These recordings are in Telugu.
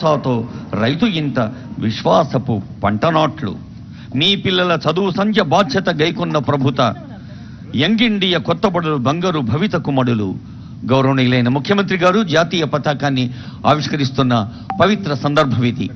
భరోసాతో రైతు ఇంత విశ్వాసపు పంటనాట్లు మీ పిల్లల చదువు సంధ్య బాధ్యత గైకొన్న ప్రభుత. యంగ్ ఇండియా కొత్తబడులు బంగారు భవిత కుమడులు. గౌరవనీయులైన ముఖ్యమంత్రి గారు జాతీయ పతాకాన్ని ఆవిష్కరిస్తున్న పవిత్ర సందర్భం ఇది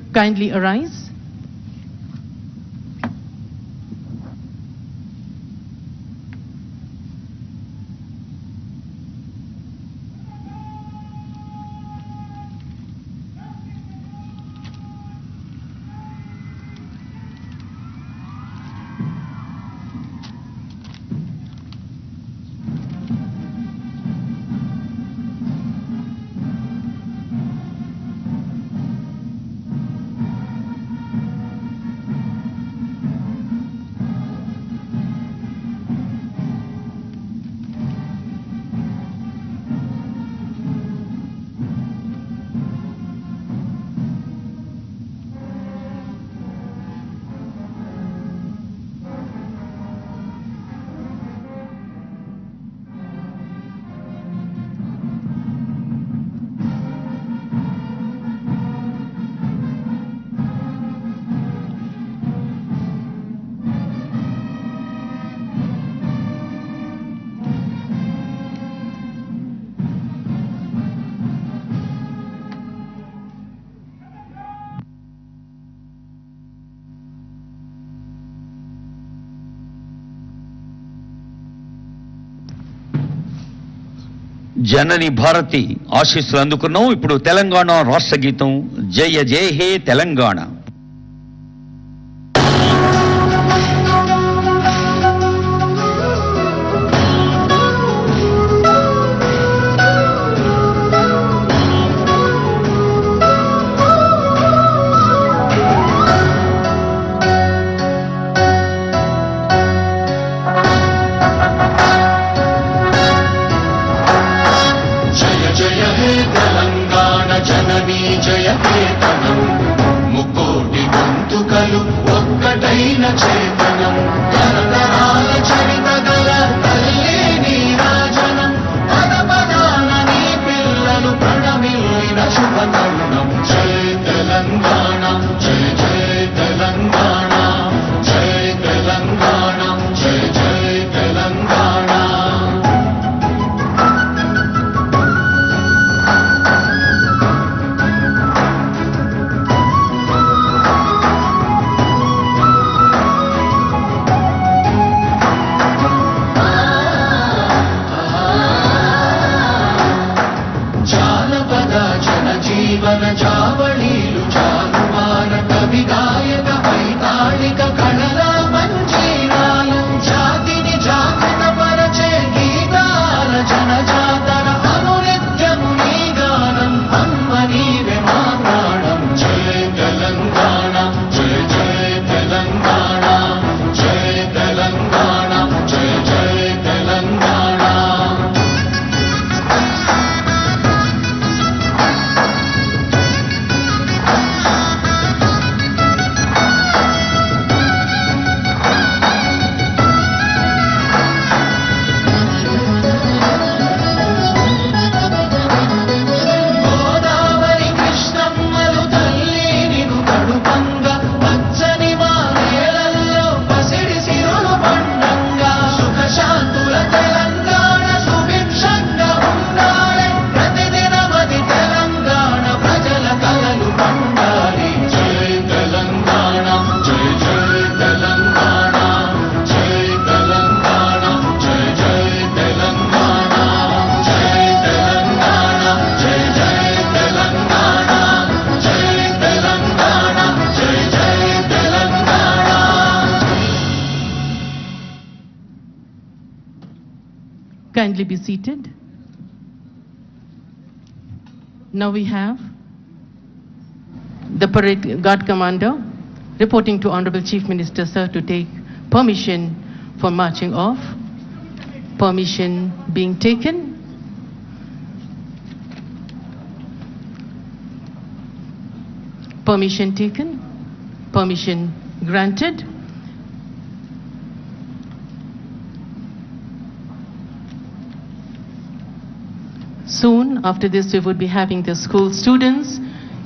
జనని భారతి ఆశీస్సులు అందుకున్నాం. ఇప్పుడు తెలంగాణ రాష్ట్ర గీతం జయ జయ హే Telangana. Seated. Now we have the parade guard commander reporting to Honorable Chief Minister, sir, to take permission for marching off. Permission being taken. Permission taken. Permission granted. After this, we would be having the school students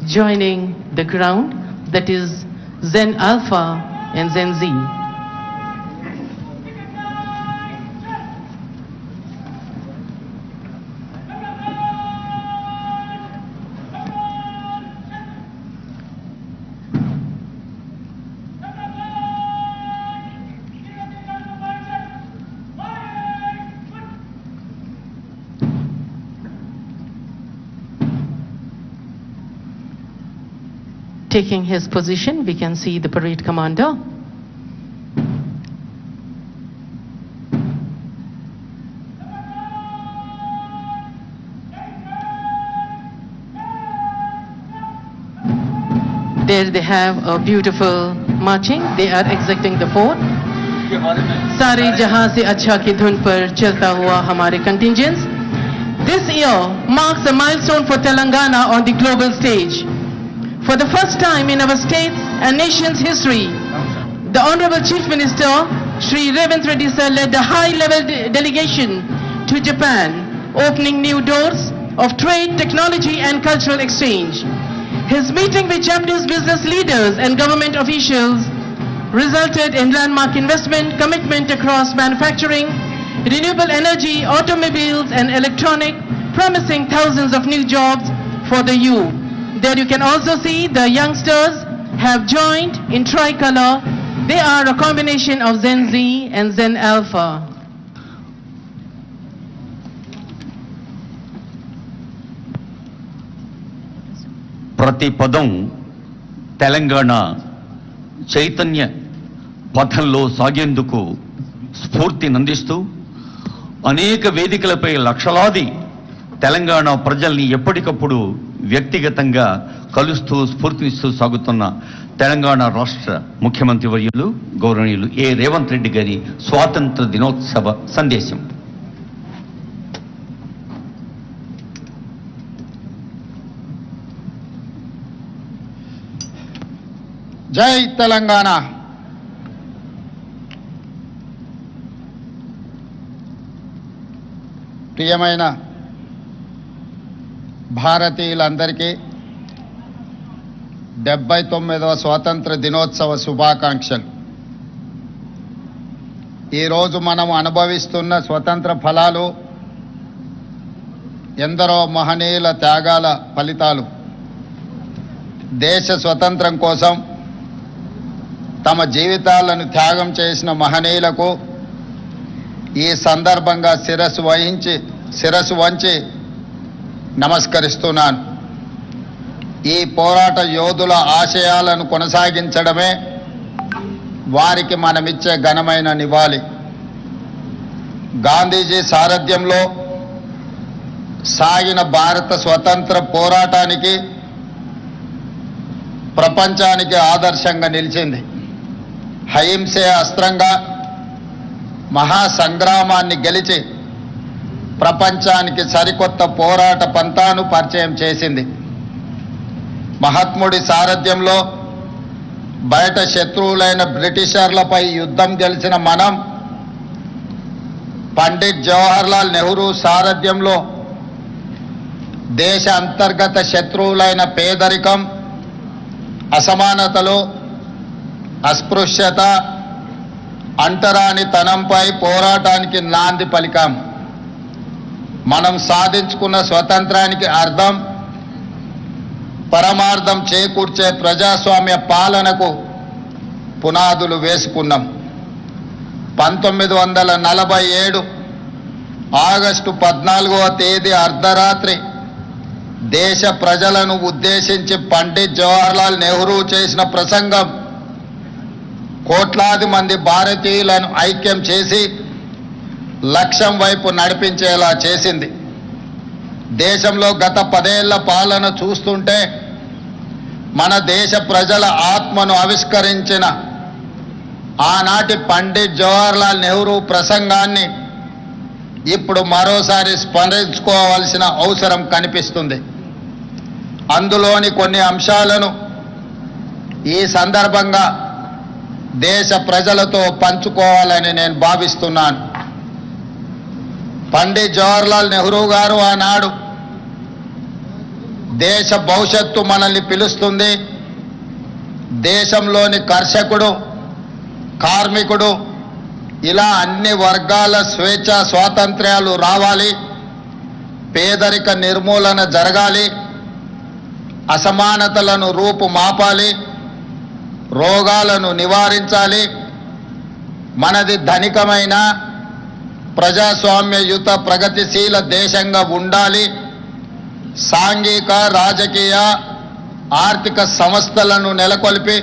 joining the ground, that is Zen Alpha and Zen Z. Taking his position, we can see the parade commander. There they have a beautiful marching. They are exiting the fort. सारे जहां से अच्छा की धुन पर चलता हुआ हमारे contingents. This year marks a milestone for Telangana on the global stage. For the first time in our state's and nation's history, the Honorable Chief Minister, Sri Revant Reddy led a high-level de- delegation to Japan, opening new doors of trade, technology and cultural exchange. His meeting with Japanese business leaders and government officials resulted in landmark investment commitment across manufacturing, renewable energy, automobiles and electronic, promising thousands of new jobs for the youth. There you can also see the youngsters have joined in tricolor. They are a combination of Zen Z and Zen Alpha. ప్రతి పదం తెలంగాణ చైతన్య పథంలో సాగేందుకు స్ఫూర్తినందిస్తూ అనేక వేదికలపై లక్షలాది తెలంగాణ ప్రజల్ని ఎప్పటికప్పుడు వ్యక్తిగతంగా కలుస్తూ స్ఫూర్తినిస్తూ సాగుతున్న తెలంగాణ రాష్ట్ర ముఖ్యమంత్రి వర్యులు గౌరవనీయులు ఏ రేవంత్ రెడ్డి గారి స్వాతంత్ర దినోత్సవ సందేశం. జై తెలంగాణ. ప్రియమైన భారతీయులందరికీ డెబ్బై తొమ్మిదవ స్వాతంత్ర దినోత్సవ శుభాకాంక్షలు. ఈరోజు మనం అనుభవిస్తున్న స్వతంత్ర ఫలాలు ఎందరో మహనీయుల త్యాగాల ఫలితాలు. దేశ స్వతంత్రం కోసం తమ జీవితాలను త్యాగం చేసిన మహనీయులకు ఈ సందర్భంగా శిరస్సు వహించి శిరస్సు వంచి నమస్కరిస్తున్నాను. ఈ పోరాట యోధుల ఆశయాలను కొనసాగించడమే వారికి మనమిచ్చే ఘనమైన నివాళి. గాంధీజీ సారథ్యంలో సాగిన భారత స్వతంత్ర పోరాటానికి ప్రపంచానికి ఆదర్శంగా నిలిచింది. అహింసే అస్త్రంగా మహాసంగ్రామాన్ని గెలిచి ప్రపంచానికి సరికొత్త పోరాట పంతాను పరిచయం చేసింది. మహాత్ముడి సారథ్యంలో బయట శత్రువులైన బ్రిటిషర్లపై యుద్ధం గెలిచిన మనం పండిట్ జవహర్లాల్ నెహ్రూ సారథ్యంలో దేశ అంతర్గత శత్రువులైన పేదరికం అసమానతలు అస్పృశ్యత అంటరానితనంపై పోరాటానికి నాంది పలికాం. మనం సాధించుకున్న స్వతంత్రానికి అర్థం పరమార్థం చేకూర్చే ప్రజాస్వామ్య పాలనకు పునాదులు వేసుకున్నాం. పంతొమ్మిది వందల నలభై ఏడు ఆగస్టు పద్నాలుగవ తేదీ అర్ధరాత్రి దేశ ప్రజలను ఉద్దేశించి పండిత్ జవహర్లాల్ నెహ్రూ చేసిన ప్రసంగం కోట్లాది మంది భారతీయులను ఐక్యం చేసి లక్ష్యం వైపు నడిపించేలా చేసింది. దేశంలో గత పదేళ్ళ పాలన చూస్తుంటే మన దేశ ప్రజల ఆత్మను ఆవిష్కరించిన ఆనాటి పండిట్ జవహర్లాల్ నెహ్రూ ప్రసంగాన్ని ఇప్పుడు మరోసారి స్మరించుకోవాల్సిన అవసరం కనిపిస్తుంది. అందులోని కొన్ని అంశాలను ఈ సందర్భంగా దేశ ప్రజలతో పంచుకోవాలని నేను భావిస్తున్నాను. పండిట్ జవహర్లాల్ నెహ్రూ గారు ఆనాడు దేశ భవిష్యత్తు మనల్ని పిలుస్తుంది. దేశంలోని కర్షకుడు కార్మికుడు ఇలా అన్ని వర్గాల స్వేచ్ఛ స్వాతంత్ర్యాలు రావాలి. పేదరిక నిర్మూలన జరగాలి. అసమానతలను రూపుమాపాలి రోగాలను నివారించాలి. మనది ధనికమైన ప్రజాస్వామ్యయుత ప్రగతిశీల దేశంగా ఉండాలి. సాంఘిక రాజకీయ ఆర్థిక సంస్థలను నెలకొల్పి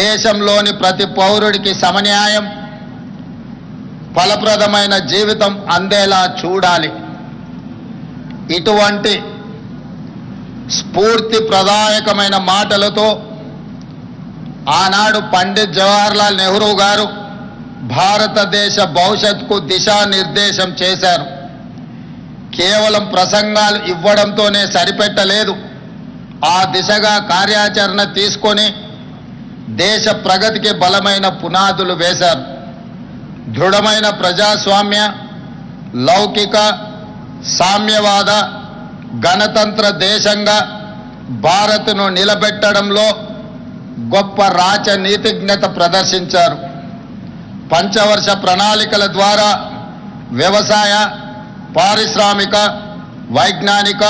దేశంలోని ప్రతి పౌరుడికి సమన్యాయం ఫలప్రదమైన జీవితం అందేలా చూడాలి. ఇటువంటి స్ఫూర్తి ప్రదాయకమైన మాటలతో ఆనాడు పండిత్ జవహర్లాల్ నెహ్రూ గారు భారతదేశ భవిష్యత్తుకు దిశానిర్దేశం చేశారు. కేవలం ప్రసంగాలు ఇవ్వడంతోనే సరిపెట్టలేదు. ఆ దిశగా కార్యాచరణ తీసుకొని దేశ ప్రగతికి బలమైన పునాదులు వేశారు. దృఢమైన ప్రజాస్వామ్య లౌకిక సామ్యవాద గణతంత్ర దేశంగా భారత్ను నిలబెట్టడంలో గొప్ప రాచనీతిజ్ఞత ప్రదర్శించారు. పంచవర్ష ప్రణాళికల ద్వారా వ్యవసాయ పారిశ్రామిక వైజ్ఞానిక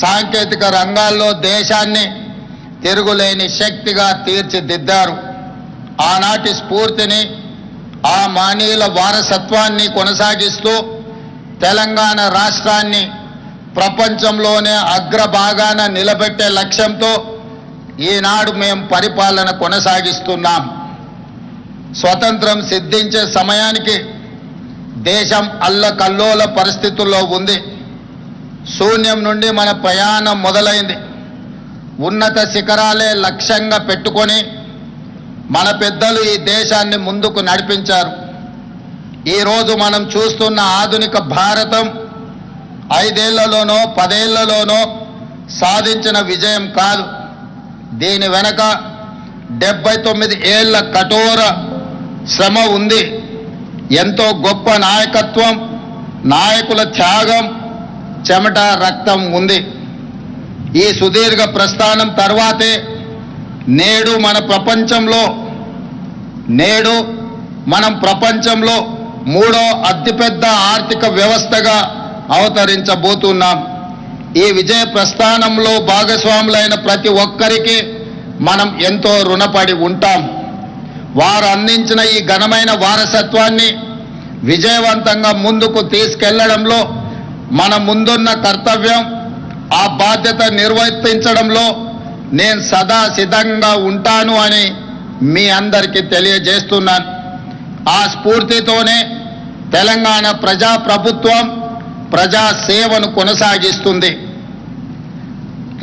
సాంకేతిక రంగాల్లో దేశాన్ని తిరుగులేని శక్తిగా తీర్చిదిద్దారు. ఆనాటి స్ఫూర్తిని ఆ మానీయుల వారసత్వాన్ని కొనసాగిస్తూ తెలంగాణ రాష్ట్రాన్ని ప్రపంచంలోనే అగ్రభాగాన నిలబెట్టే లక్ష్యంతో ఈనాడు మేము పరిపాలన కొనసాగిస్తున్నాం. స్వతంత్రం సిద్ధించే సమయానికి దేశం అల్లకల్లోల పరిస్థితుల్లో ఉంది. శూన్యం నుండి మన ప్రయాణం మొదలైంది. ఉన్నత శిఖరాలే లక్ష్యంగా పెట్టుకొని మన పెద్దలు ఈ దేశాన్ని ముందుకు నడిపించారు. ఈరోజు మనం చూస్తున్న ఆధునిక భారతం ఐదేళ్ళలోనో పదేళ్ళలోనో సాధించిన విజయం కాదు. దీని వెనక డెబ్బై తొమ్మిది ఏళ్ళ కఠోర శ్రమ ఉంది. ఎంతో గొప్ప నాయకత్వం నాయకుల త్యాగం చెమట రక్తం ఉంది. ఈ సుదీర్ఘ ప్రస్థానం తర్వాతే నేడు మన ప్రపంచంలో నేడు మనం ప్రపంచంలో మూడో అతిపెద్ద ఆర్థిక వ్యవస్థగా అవతరించబోతున్నాం. ఈ విజయ ప్రస్థానంలో భాగస్వాములైన ప్రతి ఒక్కరికి మనం ఎంతో రుణపడి ఉంటాం. వారు అందించిన ఈ ఘనమైన వారసత్వాన్ని విజయవంతంగా ముందుకు తీసుకెళ్ళడంలో మన ముందున్న కర్తవ్యం ఆ బాధ్యత నిర్వర్తించడంలో నేను సదా సిద్ధంగా ఉంటాను అని మీ అందరికీ తెలియజేస్తున్నాను. ఆ స్ఫూర్తితోనే తెలంగాణ ప్రజా ప్రభుత్వం ప్రజా సేవను కొనసాగిస్తుంది.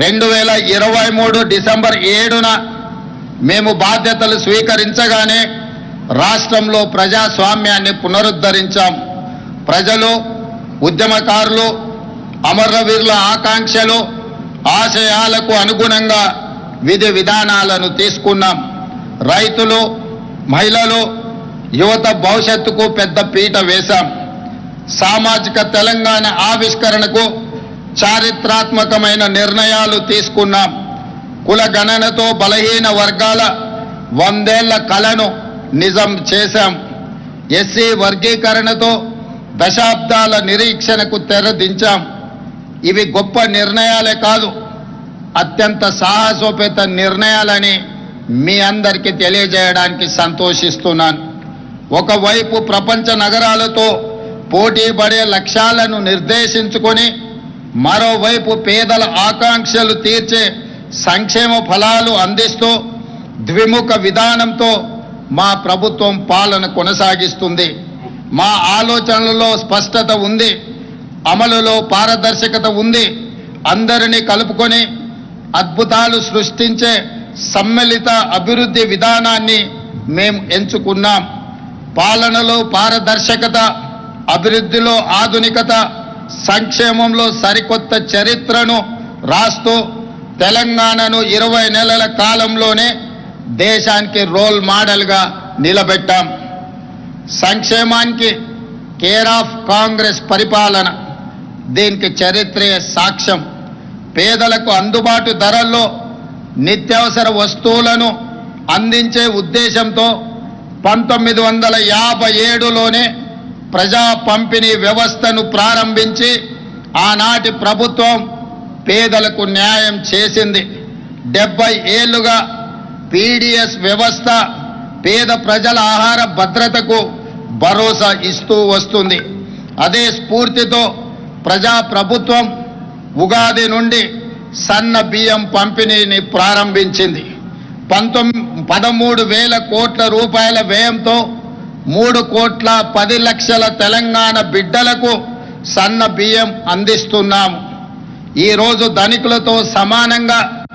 రెండు వేల ఇరవై మూడు డిసెంబర్ ఏడున మేము బాధ్యతలు స్వీకరించగానే రాష్ట్రంలో ప్రజాస్వామ్యాన్ని పునరుద్ధరించాం. ప్రజలు ఉద్యమకారులు అమరవీరుల ఆకాంక్షలు ఆశయాలకు అనుగుణంగా విధి విధానాలను తీసుకున్నాం. రైతులు మహిళలు యువత భవిష్యత్తుకు పెద్ద పీట వేశాం. సామాజిక తెలంగాణ ఆవిష్కరణకు చారిత్రాత్మకమైన నిర్ణయాలు తీసుకున్నాం. కుల గణనతో బలహీన వర్గాల వందేళ్ళ కళను నిజం చేశాం. ఎస్సీ వర్గీకరణతో దశాబ్దాల నిరీక్షణకు తెరదించాం ఇవి గొప్ప నిర్ణయాలే కాదు అత్యంత సాహసోపేత నిర్ణయాలని మీ అందరికీ తెలియజేయడానికి సంతోషిస్తున్నాను. ఒకవైపు ప్రపంచ నగరాలతో పోటీ పడే లక్ష్యాలను నిర్దేశించుకొని మరోవైపు పేదల ఆకాంక్షలు తీర్చే సంక్షేమ ఫలాలు అందిస్తూ ద్విముఖ విధానంతో మా ప్రభుత్వం పాలన కొనసాగిస్తుంది. మా ఆలోచనలలో స్పష్టత ఉంది. అమలులో పారదర్శకత ఉంది. అందరినీ కలుపుకొని అద్భుతాలు సృష్టించే సమ్మిళిత అభివృద్ధి విధానాన్ని మేము ఎంచుకున్నాం. పాలనలో పారదర్శకత అభివృద్ధిలో ఆధునికత సంక్షేమంలో సరికొత్త చరిత్రను రాస్తూ తెలంగాణను ఇరవై నెలల కాలంలోనే దేశానికి రోల్ మోడల్గా నిలబెట్టాం. సంక్షేమానికి కేర్ ఆఫ్ కాంగ్రెస్ పరిపాలన దీనికి చరిత్రే సాక్ష్యం. పేదలకు అందుబాటు ధరల్లో నిత్యావసర వస్తువులను అందించే ఉద్దేశంతో పంతొమ్మిది వందల యాభై ఏడులోనే ప్రజా పంపిణీ వ్యవస్థను ప్రారంభించి ఆనాటి ప్రభుత్వం పేదలకు న్యాయం చేసింది. డెబ్బై ఏళ్ళుగా పీడిఎస్ వ్యవస్థ పేద ప్రజల ఆహార భద్రతకు భరోసా ఇస్తూ వస్తుంది. అదే స్ఫూర్తితో ప్రజా ప్రభుత్వం ఉగాది నుండి సన్న బియ్యం పంపిణీని ప్రారంభించింది. పంతొమ్మిది పదమూడు వేల కోట్ల రూపాయల వ్యయంతో మూడు కోట్ల పది లక్షల తెలంగాణ బిడ్డలకు సన్న బియ్యం అందిస్తున్నాము. ఈరోజు ధనికులతో సమానంగా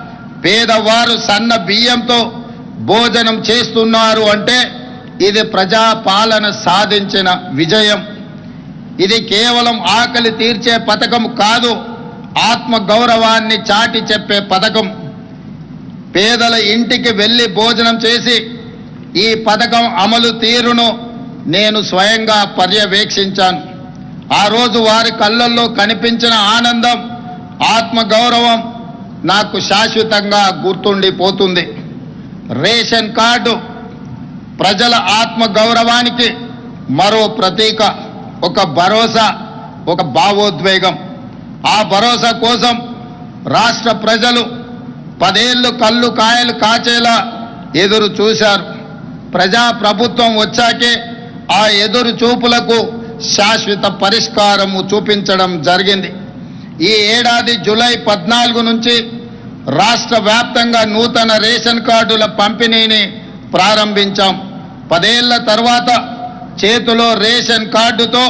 పేదవారు సన్న బియ్యంతో భోజనం చేస్తున్నారు అంటే ఇది ప్రజాపాలన సాధించిన విజయం. ఇది కేవలం ఆకలి తీర్చే పథకం కాదు ఆత్మ గౌరవాన్ని చాటి చెప్పే పథకం. పేదల ఇంటికి వెళ్ళి భోజనం చేసి ఈ పథకం అమలు తీరును నేను స్వయంగా పర్యవేక్షించాను. ఆ రోజు వారి కళ్ళల్లో కనిపించిన ఆనందం ఆత్మ గౌరవం నాకు శాశ్వతంగా గుర్తుండిపోతుంది. రేషన్ కార్డు ప్రజల ఆత్మ గౌరవానికి మరో ప్రతీక ఒక భరోసా ఒక భావోద్వేగం. ఆ భరోసా కోసం రాష్ట్ర ప్రజలు పదేళ్ళు కళ్ళు కాయలు కాచేలా ఎదురు చూశారు. ప్రజా ప్రభుత్వం వచ్చాకే ఆ ఎదురు చూపులకు శాశ్వత పరిష్కారము చూపించడం జరిగింది. ఈ ఏడాది జూలై పద్నాలుగు నుంచి రాష్ట్ర వ్యాప్తంగా నూతన రేషన్ కార్డుల పంపిణీని ప్రారంభించాం. పదేళ్ళ తర్వాత చేతిలో రేషన్ కార్డుతో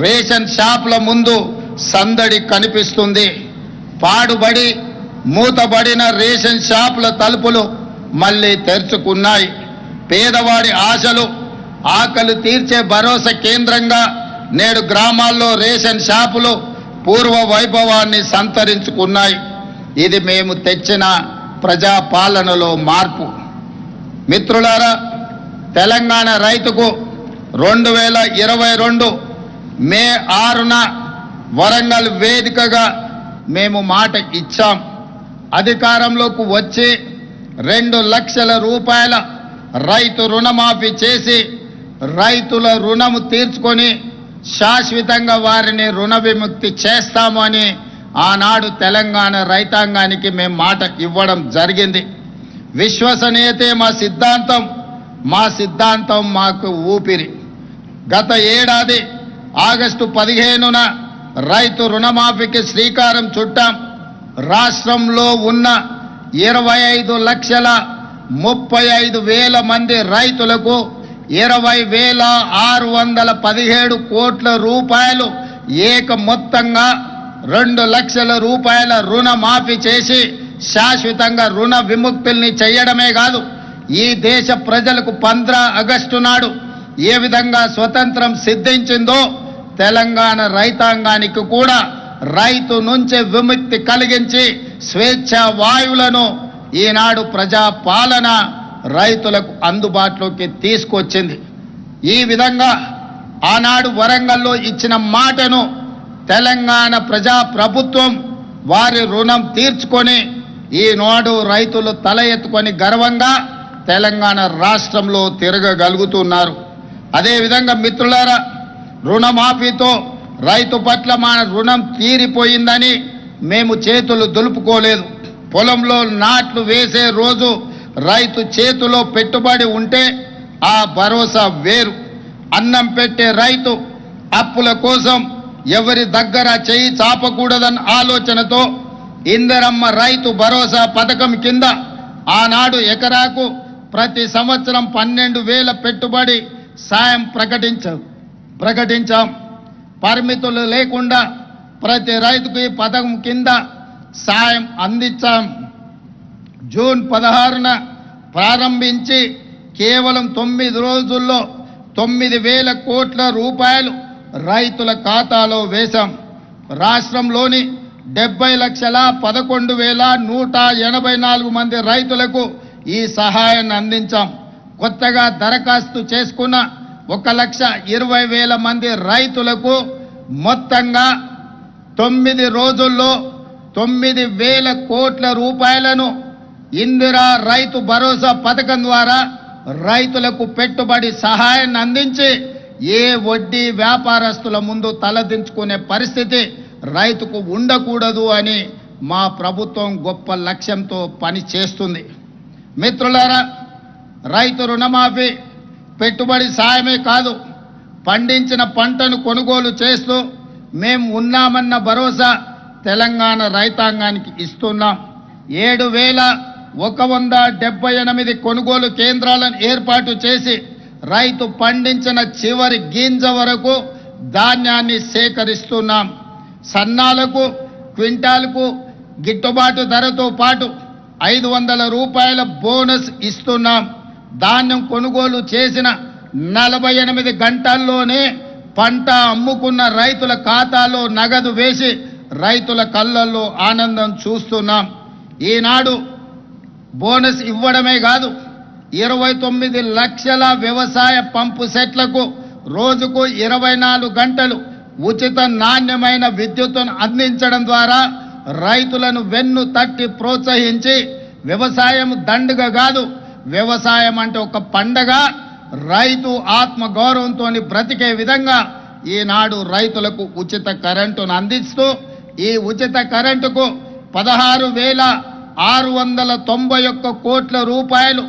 రేషన్ షాపుల ముందు సందడి కనిపిస్తుంది. పాడుబడి మూతబడిన రేషన్ షాపుల తలుపులు మళ్ళీ తెరుచుకున్నాయి. పేదవాడి ఆశలు ఆకలి తీర్చే భరోసా కేంద్రంగా నేడు గ్రామాల్లో రేషన్ షాపులు పూర్వ వైభవాన్ని సంతరించుకున్నాయి. ఇది మేము తెచ్చిన ప్రజా పాలనలో మార్పు. మిత్రులారా తెలంగాణ రైతుకు రెండు వేల ఇరవై రెండు మే ఆరున వరంగల్ వేదికగా మేము మాట ఇచ్చాం. అధికారంలోకి వచ్చి రెండు లక్షల రూపాయల రైతు రుణమాఫీ చేసి రైతుల రుణము తీర్చుకొని శాశ్వతంగా వారిని రుణ విముక్తి చేస్తాము అని ఆనాడు తెలంగాణ రైతాంగానికి మేము మాట ఇవ్వడం జరిగింది. విశ్వసనీయతే మా సిద్ధాంతం మా సిద్ధాంతం మాకు ఊపిరి. గత ఏడాది ఆగస్టు పదిహేనున రైతు రుణమాఫీకి శ్రీకారం చుట్టాం. రాష్ట్రంలో ఉన్న ఇరవై ఐదు లక్షల ముప్పై ఐదు వేల మంది రైతులకు ఇరవై వేల ఆరు వందల పదిహేడు కోట్ల రూపాయలు ఏక మొత్తంగా రెండు లక్షల రూపాయల రుణమాఫీ చేసి శాశ్వతంగా రుణ విముక్తుల్ని చేయడమే కాదు ఈ దేశ ప్రజలకు పంద్ర ఆగస్టు నాడు ఏ విధంగా స్వతంత్రం సిద్ధించిందో తెలంగాణ రైతాంగానికి కూడా రైతు నుంచి విముక్తి కలిగించి స్వేచ్ఛ వాయువులను ఈనాడు ప్రజా పాలన రైతులకు అందుబాటులోకి తీసుకొచ్చింది. ఈ విధంగా ఆనాడు వరంగల్లో ఇచ్చిన మాటను తెలంగాణ ప్రజా ప్రభుత్వం వారి రుణం తీర్చుకొని ఈనాడు రైతులు తల ఎత్తుకొని గర్వంగా తెలంగాణ రాష్ట్రంలో తిరగగలుగుతున్నారు. అదేవిధంగా మిత్రులారా రుణమాఫీతో రైతు పట్ల మన రుణం తీరిపోయిందని మేము చేతులు దులుపుకోలేదు. పొలంలో నాట్లు వేసే రోజు రైతు చేతిలో పెట్టుబడి ఉంటే ఆ భరోసా వేరు. అన్నం పెట్టే రైతు అప్పుల కోసం ఎవరి దగ్గర చేయి చాపకూడదన్న ఆలోచనతో ఇందరమ్మ రైతు భరోసా పథకం కింద ఆనాడు ఎకరాకు ప్రతి సంవత్సరం పన్నెండు వేల పెట్టుబడి సాయం ప్రకటించాం ప్రకటించాం. పరిమితులు లేకుండా ప్రతి రైతుకు ఈ పథకం కింద సాయం అందించాం. జూన్ పదహారున ప్రారంభించి కేవలం తొమ్మిది రోజుల్లో తొమ్మిది వేల కోట్ల రూపాయలు రైతుల ఖాతాలో వేశాం. రాష్ట్రంలోని డెబ్బై లక్షల పదకొండు వేల నూట ఎనభై నాలుగు మంది రైతులకు ఈ సహాయాన్ని అందించాం. కొత్తగా దరఖాస్తు చేసుకున్న ఒక లక్ష ఇరవై వేల మంది రైతులకు మొత్తంగా తొమ్మిది రోజుల్లో తొమ్మిది వేల కోట్ల రూపాయలను ఇందిరా రైతు భరోసా పథకం ద్వారా రైతులకు పెట్టుబడి సహాయాన్ని అందించి ఏ వడ్డీ వ్యాపారస్తుల ముందు తలదించుకునే పరిస్థితి రైతుకు ఉండకూడదు అని మా ప్రభుత్వం గొప్ప లక్ష్యంతో పని చేస్తుంది. మిత్రులారా రైతు రుణమాఫీ పెట్టుబడి సాయమే కాదు పండించిన పంటను కొనుగోలు చేస్తూ మేము ఉన్నామన్న భరోసా తెలంగాణ రైతాంగానికి ఇస్తున్నాం. ఏడు వేల ఒక వంద డెబ్బై ఎనిమిది కొనుగోలు కేంద్రాలను ఏర్పాటు చేసి రైతు పండించిన చివరి గింజ వరకు ధాన్యాన్ని సేకరిస్తున్నాం. సన్నాలకు క్వింటాల్కు గిట్టుబాటు ధరతో పాటు ఐదు వందల రూపాయల బోనస్ ఇస్తున్నాం. ధాన్యం కొనుగోలు చేసిన నలభై ఎనిమిది గంటల్లోనే పంట అమ్ముకున్న రైతుల ఖాతాలో నగదు వేసి రైతుల కళ్ళల్లో ఆనందం చూస్తున్నాం. ఈనాడు బోనస్ ఇవ్వడమే కాదు ఇరవై తొమ్మిది లక్షల వ్యవసాయ పంపు సెట్లకు రోజుకు ఇరవై నాలుగు గంటలు ఉచిత నాణ్యమైన విద్యుత్తును అందించడం ద్వారా రైతులను వెన్ను తట్టి ప్రోత్సహించి వ్యవసాయం దండుగ కాదు వ్యవసాయం అంటే ఒక పండగ. రైతు ఆత్మ గౌరవంతో బ్రతికే విధంగా ఈనాడు రైతులకు ఉచిత కరెంటును అందిస్తూ ఈ ఉచిత కరెంటుకు పదహారు వేల ఆరు వందల తొంభై ఒక్క కోట్ల రూపాయలు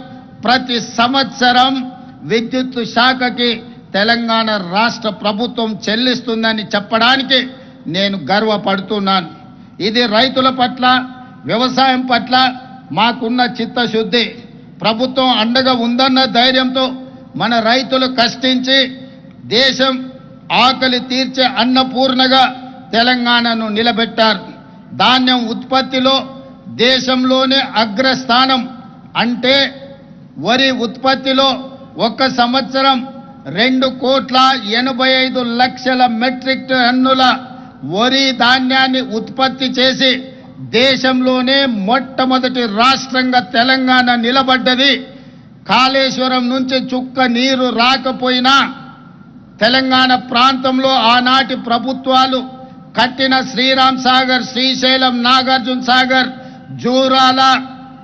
ప్రతి సంవత్సరం విద్యుత్ శాఖకి తెలంగాణ రాష్ట్ర ప్రభుత్వం చెల్లిస్తుందని చెప్పడానికి నేను గర్వపడుతున్నాను. ఇది రైతుల పట్ల వ్యవసాయం పట్ల మాకున్న చిత్తశుద్ధి. ప్రభుత్వం అండగా ఉందన్న ధైర్యంతో మన రైతులు కష్టించి దేశం ఆకలి తీర్చే అన్నపూర్ణగా తెలంగాణను నిలబెట్టారు. ధాన్యం ఉత్పత్తిలో దేశంలోనే అగ్రస్థానం అంటే వరి ఉత్పత్తిలో ఒక సంవత్సరం రెండు కోట్ల ఎనభై ఐదు లక్షల మెట్రిక్ టన్నుల వరి ధాన్యాన్ని ఉత్పత్తి చేసి దేశంలోనే మొట్టమొదటి రాష్ట్రంగా తెలంగాణ నిలబడ్డది. కాళేశ్వరం నుంచి చుక్క నీరు రాకపోయినా తెలంగాణ ప్రాంతంలో ఆనాటి ప్రభుత్వాలు కట్టిన శ్రీరామ్ సాగర్ శ్రీశైలం నాగార్జున సాగర్ జూరాల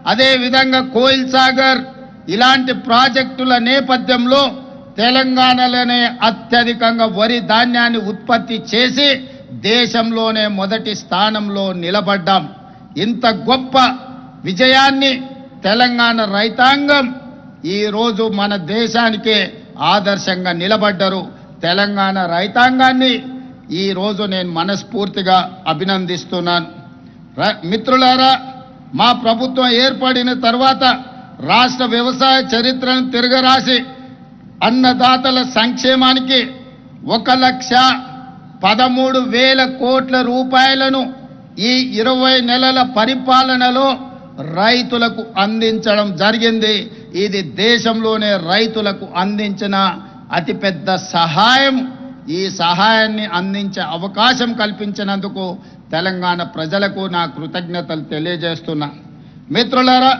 అదేవిధంగా కోయిల్ సాగర్ ఇలాంటి ప్రాజెక్టుల నేపథ్యంలో తెలంగాణలోనే అత్యధికంగా వరి ధాన్యాన్ని ఉత్పత్తి చేసి దేశంలోనే మొదటి స్థానంలో నిలబడ్డాం. ఇంత గొప్ప విజయాన్ని తెలంగాణ రైతాంగం ఈరోజు మన దేశానికే ఆదర్శంగా నిలబడ్డరు. తెలంగాణ రైతాంగాన్ని ఈ రోజు నేను మనస్ఫూర్తిగా అభినందిస్తున్నాను. మిత్రులారా మా ప్రభుత్వం ఏర్పడిన తర్వాత రాష్ట్ర వ్యవసాయ చరిత్రను తిరగరాసి అన్నదాతల సంక్షేమానికి ఒక లక్ష పదమూడు వేల కోట్ల రూపాయలను ఈ ఇరవై నెలల పరిపాలనలో రైతులకు అందించడం జరిగింది. ఇది దేశంలోనే రైతులకు అందించిన అతిపెద్ద సహాయం. ఈ సహాయాన్ని అందించే అవకాశం కల్పించినందుకు తెలంగాణ ప్రజలకు నా కృతజ్ఞతలు తెలియజేస్తున్నా. మిత్రులారా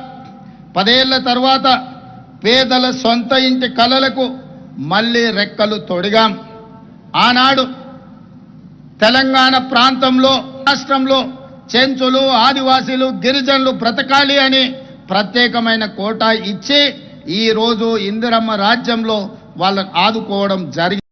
పదేళ్ళ తర్వాత పేదల సొంత ఇంటి కలలకు మళ్ళీ రెక్కలు తొడిగాం. ఆనాడు తెలంగాణ ప్రాంతంలో రాష్ట్రంలో చెంచులు ఆదివాసీలు గిరిజనులు బ్రతకాలి అని ప్రత్యేకమైన కోటా ఇచ్చి ఈ రోజు ఇందిరమ్మ రాజ్యంలో వాళ్ళని ఆదుకోవడం జరిగింది